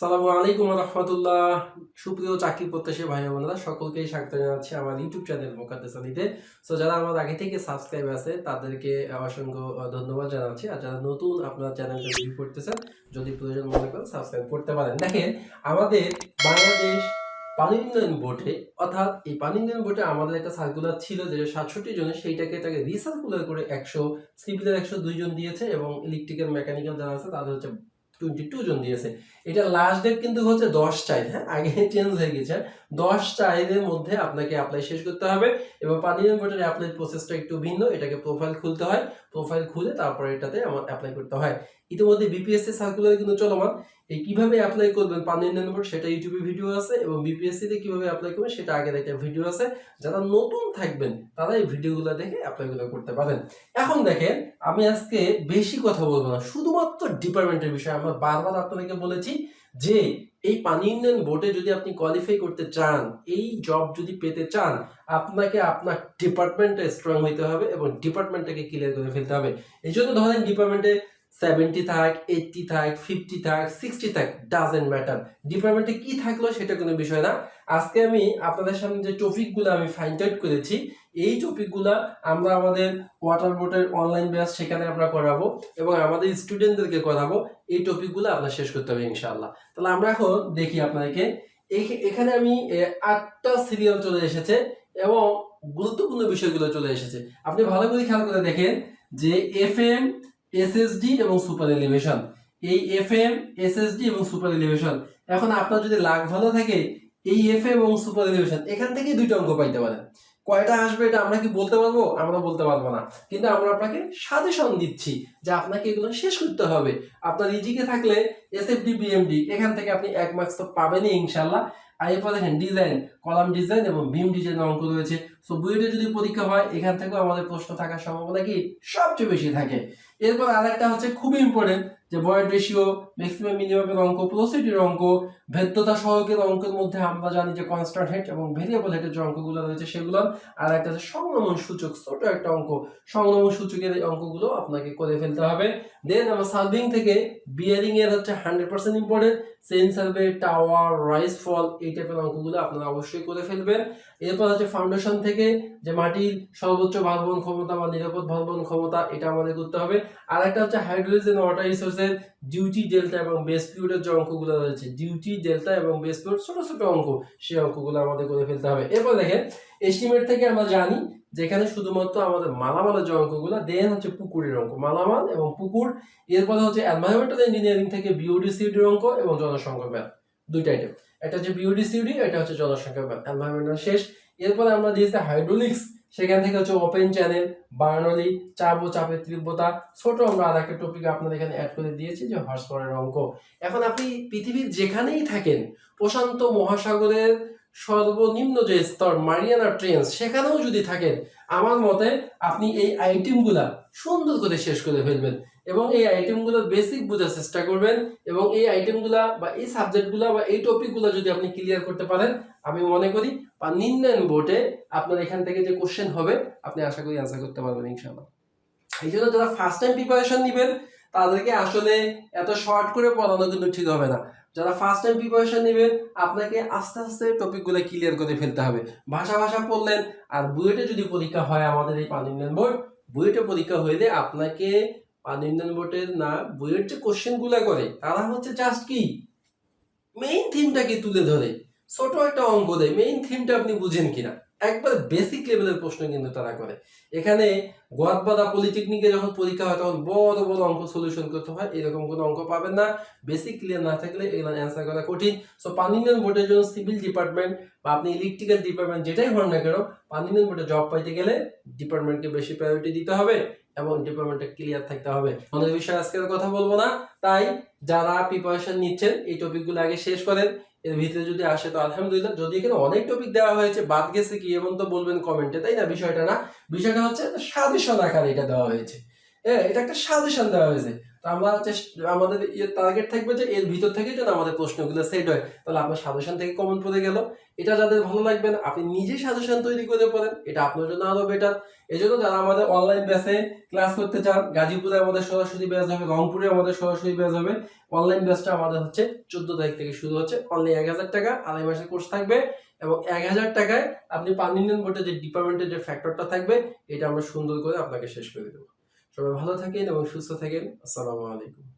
সালামু আলাইকুম রহমতুল্লাহ। সুপ্রিয় চাকরি প্রত্যাশী ভাই বোনেরা, সকলকেই স্বাগত জানাচ্ছি আমার ইউটিউব চ্যানেল মোকাদ্দেসানিতে সো যারা আমার আগে থেকে সাবস্ক্রাইব আছে, তাদেরকে অসংখ্য ধন্যবাদ জানাচ্ছি। আর যারা নতুন আপনার চ্যানেলটা ভিউ করতেছেন, যদি প্রয়োজন মনে করেন সাবস্ক্রাইব করতে পারেন। দেখেন, আমাদের বাংলাদেশ পানি উন্নয়ন বোর্ডে, অর্থাৎ এই পানি উন্নয়ন বোর্ডে আমাদের একটা সার্কুলার ছিল যে সাতষট্টি জনের সেইটাকে তাকে রিসার্কুলার করে একশো সিভিলের একশো দুই জন দিয়েছে এবং ইলেকট্রিক্যাল মেকানিক্যাল যারা আছে তাদের হচ্ছে টোয়েন্টি টু জন দিয়েছে। এটা লাস্ট ডেট কিন্তু হচ্ছে দশ চাইল হ্যাঁ? আগে চেঞ্জ হয়ে গেছে। দশ চাইলের মধ্যে আপনাকে অ্যাপ্লাই শেষ করতে হবে এবং পানীয় বোর্ডের অ্যাপ্লাই প্রসেসটা একটু ভিন্ন, এটাকে প্রোফাইল খুলতে হয়। প্রোফাইল খুলে তারপরে এটাতে আমার অ্যাপ্লাই করতে হয়। ইতিমধ্যে বিপিএসসি সার্কুলার কিন্তু চলমান। এই কীভাবে অ্যাপ্লাই করবেন পানি উন্নয়ন বোর্ড সেটা ইউটিউবে ভিডিও আছে এবং বিপিএসসি তে কীভাবে অ্যাপ্লাই করবেন, সেটা আগের একটা ভিডিও আছে। যারা নতুন থাকবেন, তারা এই ভিডিওগুলো দেখে অ্যাপ্লাইগুলো করতে পারেন। এখন দেখেন, আমি আজকে বেশি কথা বলব না, শুধুমাত্র ডিপার্টমেন্টের বিষয়ে আমরা বারবার আপনাদেরকে বলেছি যে, এই পানি উন্নয়ন বোর্ডে যদি আপনি কোয়ালিফাই করতে চান, এই জব যদি পেতে চান, আপনাকে আপনার ডিপার্টমেন্টে স্ট্রং হইতে হবে এবং ডিপার্টমেন্টটাকে ক্লিয়ার করে ফেলতে হবে। এই জন্য ধরেন ডিপার্টমেন্টে সেভেন্টি থাক এইটটি থাক ফিফটি থাক সিক্সটি থাক ডাজেন্ট ম্যাটার ডিপার্টমেন্টে কি থাকল সেটা কোনো বিষয় না। আজকে আমি আপনাদের সামনে যে টপিকগুলো আমি ফাইন্ড আউট করেছি, এই টপিকগুলো আমরা আমাদের ওয়াটার বোর্ডের অনলাইন ব্যাচ সেখানে আমরা করাবো এবং আমাদের স্টুডেন্টদেরকে করাবো। এই টপিকগুলো আপনার শেষ করতে হবে ইনশাআল্লাহ। তাহলে আমরা এখন দেখি আপনাদেরকে। এখানে আমি আটটা সিরিয়াল চলে এসেছে এবং গুরুত্বপূর্ণ বিষয়গুলো চলে এসেছে। আপনি ভালো করে খেয়াল করে দেখেন যে এফ এম এসএসডি এবং সুপার এলিভেশন এই এফ এম এসএসডি এবং সুপার এলিভেশন এখন আপনার যদি লাখ ভালো থাকে, এই এফ এম এবং সুপার এলিভেশন এখান থেকেই দুইটা অঙ্ক পাইতে পারেন। কয়টা আসবে এটা আমরা কি বলতে পারব? আমরা বলতে পারব না। কিন্তু আমরা আপনাকে সাজেশন দিচ্ছি যে আপনাকে এগুলো শেষ করতে হবে। আপনার ইজিকে থাকলে এসএফডি বিএমডি এখান থেকে আপনি এক মার্কস তো পাবেনই ইনশাল্লাহ আর এরপর দেখেন ডিজাইন কলাম ডিজাইন এবং বিম ডিজাইনের অঙ্ক রয়েছে। সো বুয়েটে যদি পরীক্ষা হয়, এখান থেকেও আমাদের প্রশ্ন থাকার সম্ভাবনা কি? সবচেয়ে বেশি থাকে। এরপর আরেকটা হচ্ছে খুবই ইম্পর্টেন্ট যে বয়েড রেশিও ম্যাক্সিমাম মিনিমামের অঙ্ক প্রসিডির অঙ্ক, ভেদ্যতা সহকের অঙ্কের মধ্যে আমরা জানি যে কনস্ট্যান্ট হেড এবং ভেরিয়েবল হেডের যে অঙ্কগুলো রয়েছে সেগুলো। আর একটা হচ্ছে সংলগ্ন সূচক, ছোট একটা অঙ্ক। সংলগ্ন সূচকের এই অঙ্কগুলো আপনাকে করে ফেলতে হবে। দেন আমার সার্ভিং থেকে বিয়ারিং এর হচ্ছে hundred percent important survey tower rise fall এই টাইপের অঙ্কগুলো আপনারা অবশ্যই করে ফেলবেন। এরপর হচ্ছে ফাউন্ডেশন থেকে যে মাটির সর্বোচ্চ ভারবহন ক্ষমতা বা নিরাপদ ভারবহন ক্ষমতা, এটা আমাদের করতে হবে। আর একটা হচ্ছে হাইড্রোজেন ওয়াটার রিসোর্সের ডিউটি ডেল্টা এবং বেস পিরিয়ডের যে অঙ্কগুলো রয়েছে ডিউটি ডেল্টা এবং বেস পিরিয়ড ছোট ছোট অঙ্ক, সেই অঙ্কগুলো আমাদের করে ফেলতে হবে। এরপর দেখেন এস্টিমেট থেকে আমরা জানি যেখানে শুধুমাত্র আমাদের মালামালের যে অঙ্কগুলো দেন হচ্ছে পুকুরের অঙ্ক, মালামাল এবং পুকুর। এরপরে হচ্ছে এনভায়রনমেন্টাল ইঞ্জিনিয়ারিং থেকে বিওডি সিউডির অঙ্ক এবং জনসংখ্যা ম্যাথ দুইটা আইটেম একটা হচ্ছে বিওডি সিউডি এটা হচ্ছে জনসংখ্যা এনভায়রনমেন্টাল শেষ। এরপরে আমরা দিয়েছি হাইড্রোলিক্স সেখান থেকে হচ্ছে ওপেন চ্যানেল বার্নলি, চাপ ও চাপের তীব্রতা। ছোট আমরা আর একটা টপিক আপনাদের এখানে অ্যাড করে দিয়েছি যে হর্স পাওয়ারের অঙ্ক। এখন আপনি পৃথিবীর যেখানেই থাকেন, প্রশান্ত মহাসাগরের সর্বনিম্ন যে স্তর, মারিয়ানা ট্রেন্স, সেখানেও যদি থাকেন আমার মতে আপনি এই আইটেমগুলা সুন্দর করে শেষ করে ফেলবেন এবং এই আইটেমগুলো বেসিক বোঝার চেষ্টা করবেন এবং এই আইটেমগুলা বা এই সাবজেক্টগুলা বা এই টপিকগুলো যদি আপনি ক্লিয়ার করতে পারেন, আমি মনে করি বা নির্ণয়ন বোর্ডে আপনার এখান থেকে যে কোশ্চেন হবে, আপনি আশা করি অ্যান্সার করতে পারবেন ইনশাআল্লাহ। এই জন্য যারা ফার্স্ট টাইম প্রিপারেশন নেবেন, তাদেরকে আসলে এত শর্ট করে পড়ানো কিন্তু ঠিক হবে না। যারা ফার্স্ট টাইম প্রিপারেশন নেবেন, আপনাকে আস্তে আস্তে টপিকগুলো ক্লিয়ার করে ফেলতে হবে। ভাষা ভাষা পড়লেন, আর বুয়েটে যদি পরীক্ষা হয় আমাদের এই পানি উন্নয়ন বোর্ড, বুয়েটে পরীক্ষা হইলে আপনাকে পানি বোর্ডের না, বুয়েট যে কোশ্চেনগুলো করে, তারা হচ্ছে জাস্ট কি? মেইন থিমটাকে তুলে ধরে। ছোট একটা অঙ্ক দেয় মেইন থিমটা আপনি বুঝেন কিনা। একবার বেসিক লেভেলের প্রশ্ন কিন্তু তারা করে। এখানে গোয়াদবাদা পলিটেকনিকে যখন পরীক্ষা হয়, তখন বড় বড় অঙ্ক সলিউশন করতে হয়, এরকম কোনো অঙ্ক পাবেন না। বেসিক ক্লিয়ার না থাকলে এগুলো অ্যান্সার করা কঠিন। সো পানি উন্নয়ন বোর্ডের জন্য সিভিল ডিপার্টমেন্ট বা আপনি ইলেকট্রিক্যাল ডিপার্টমেন্ট যেটাই হন না কেন পানি উন্নয়ন বোর্ডে জব পাইতে গেলে ডিপার্টমেন্টকে বেশি প্রায়োরিটি দিতে হবে এবং ডিপার্টমেন্টে ক্লিয়ার থাকতে হবে। অনেক বিষয়ে আজকে কথা বলব না। তাই যারা প্রিপারেশন নিচ্ছেন, এই টপিকগুলো আগে শেষ করেন। এর ভিতরে যদি আসে, তো আলহামদুলিল্লাহ যদি এখানে অনেক টপিক দেওয়া হয়েছে, বাদ গেছে কি এমন তো বলবেন কমেন্টে তাই না? বিষয়টা না? বিষয়টা হচ্ছে, সাজেশন আকারে এটা দেওয়া হয়েছে। হ্যাঁ এটা একটা সাজেশন দেওয়া হয়েছে। তো আমরা চেষ্টা আমাদের টার্গেট থাকবে যে এর ভিতর থেকে যেন আমাদের প্রশ্নগুলো সেট হয়, তাহলে আপনার সাজেশন থেকে কমন পড়ে গেল। এটা যাদের ভালো লাগবে না, আপনি নিজে সাজেশন তৈরি করে পড়েন, এটা আপনার জন্য আরও বেটার এই জন্য যারা আমাদের অনলাইন ব্যাচে ক্লাস করতে চান, গাজীপুরে আমাদের সরাসরি ব্যাচ হবে, রংপুরে আমাদের সরাসরি ব্যাচ হবে অনলাইন ব্যাচটা আমাদের হচ্ছে চোদ্দ তারিখ থেকে শুরু হচ্ছে অনলি এক হাজার টাকা, আড়াই মাসের কোর্স থাকবে এবং এক হাজার টাকায় আপনি পান ইউনিয়ন বোর্ডের যে ডিপার্টমেন্টের যে ফ্যাক্টরটা থাকবে, এটা আমরা সুন্দর করে আপনাকে শেষ করে দেবো। সবাই ভালো থাকেন এবং সুস্থ থাকেন। আসসালামু আলাইকুম।